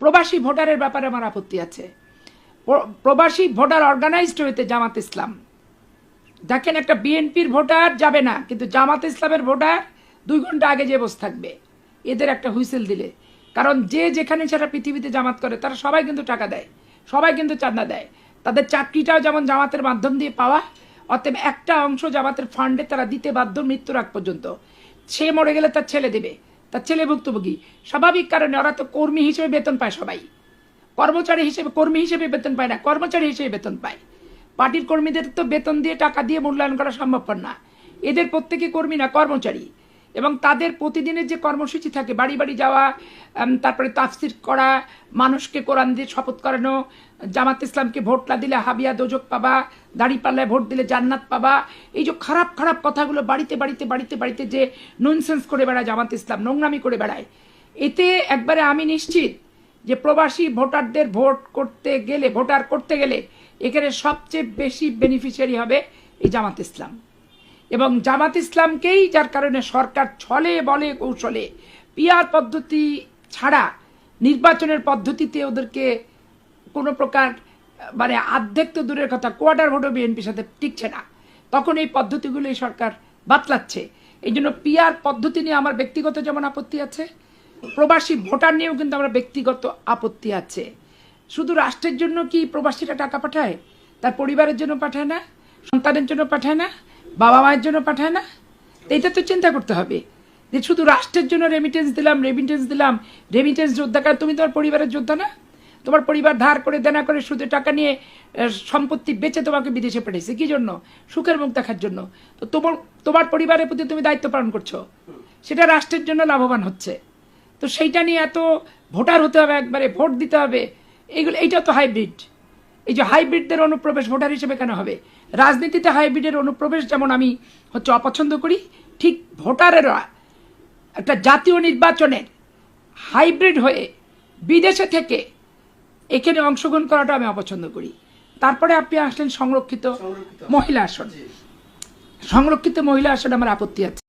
প্রবাসী ভোটারের ব্যাপারে আমার আপত্তি আছে। প্রবাসী ভোটার অর্গানাইজড হইতে জামাত ইসলাম। দেখেন একটা বিএনপির ভোটার যাবে না, কিন্তু জামাত ইসলামের ভোটার দুই ঘণ্টা আগে যে বসে থাকবে, এদের একটা হুইসেল দিলে। কারণ যে যেখানে সেটা পৃথিবীতে জামাত করে, তারা সবাই কিন্তু টাকা দেয়, সবাই কিন্তু চাঁদা দেয়। তাদের চাকরিটাও যেমন জামাতের মাধ্যম দিয়ে পাওয়া, অতএব একটা অংশ জামাতের ফান্ডে তারা দিতে বাধ্য মৃত্যুর আগ পর্যন্ত। সে মরে গেলে তার ছেলে দেবে। তার ছেলে ভুক্তভোগী। স্বাভাবিক কারণে ওরা তো কর্মী হিসেবে বেতন পায় সবাই। কর্মচারী হিসেবে, কর্মী হিসেবে বেতন পায় না, কর্মচারী হিসেবে বেতন পায়। পার্টির কর্মীদের তো বেতন দিয়ে টাকা দিয়ে মূল্যায়ন করা সম্ভবপর না। এদের প্রত্যেকে কর্মী না, কর্মচারী। এবং তাদের প্রতিদিনের যে কর্মসূচি থাকে, বাড়ি বাড়ি যাওয়া তারপরে তাফসির করা, মানুষকে কোরআন দিয়ে শপথ করানো, জামাত ইসলামকে ভোট না দিলে হাবিয়া দোজক পাবা, দাড়ি পাল্লায় ভোট দিলে জান্নাত পাবা, এই যে খারাপ খারাপ কথাগুলো বাড়িতে বাড়িতে বাড়িতে বাড়িতে যে ননসেন্স করে বেড়ায় জামাত ইসলাম, নোংরামি করে বেড়ায়। এতে একবারে আমি নিশ্চিত যে প্রবাসী ভোটারদের ভোট করতে গেলে, ভোটার করতে গেলে এখানে সবচেয়ে বেশি বেনিফিশিয়ারি হবে এই জামাত ইসলাম। এবং জামাত ইসলামকেই যার কারণে সরকার ছলে, বলে কৌশলে পিয়ার পদ্ধতি ছাড়া নির্বাচনের পদ্ধতিতে ওদেরকে কোনো প্রকার মানে আর্ধেক তো দূরের কথা কোয়ার্টার ভোটও বিএনপির সাথে টিকছে না। তখন এই পদ্ধতিগুলো এই সরকার বাতলাচ্ছে। এই জন্য পিয়ার পদ্ধতি নিয়ে আমার ব্যক্তিগত যেমন আপত্তি আছে, প্রবাসী ভোটার নিয়েও কিন্তু আমার ব্যক্তিগত আপত্তি আছে। শুধু রাষ্ট্রের জন্য কি প্রবাসীরা টাকা পাঠায়? তার পরিবারের জন্য পাঠায় না? সন্তানের জন্য পাঠায় না? বাবা মায়ের জন্য পাঠায় না? এটা তো চিন্তা করতে হবে। যে শুধু রাষ্ট্রের জন্য রেমিটেন্স দিলাম রেমিটেন্স দিলাম রেমিটেন্স যোদ্ধা কারণ তুমি তোমার পরিবারের যোদ্ধা না? তোমার পরিবার ধার করে, দেনা করে সুদে টাকা নিয়ে সম্পত্তি বেচে তোমাকে বিদেশে পাঠিয়েছে কি জন্য? সুখের মুখ দেখার জন্য। তো তোমার তোমার পরিবারের প্রতি তুমি দায়িত্ব পালন করছ। সেটা রাষ্ট্রের জন্য লাভবান হচ্ছে। তো সেইটা নিয়ে এত ভোটার হতে হবে, একবারে ভোট দিতে হবে। এইগুলো, এইটা তো হাইব্রিড এই যে হাইব্রিডদের অনুপ্রবেশ ভোটার হিসেবে কেন হবে? রাজনীতিতে হাইব্রিডের অনুপ্রবেশ যেমন আমি হচ্ছে অপছন্দ করি ঠিক ভোটারেরা একটা জাতীয় নির্বাচনের হাইব্রিড হয়ে বিদেশে থেকে এখানে অংশগ্রহণ করাটা আমি অপছন্দ করি। তারপরে আপনি আসলেন সংরক্ষিত মহিলা আসন। সংরক্ষিত মহিলা আসনে আমার আপত্তি আছে।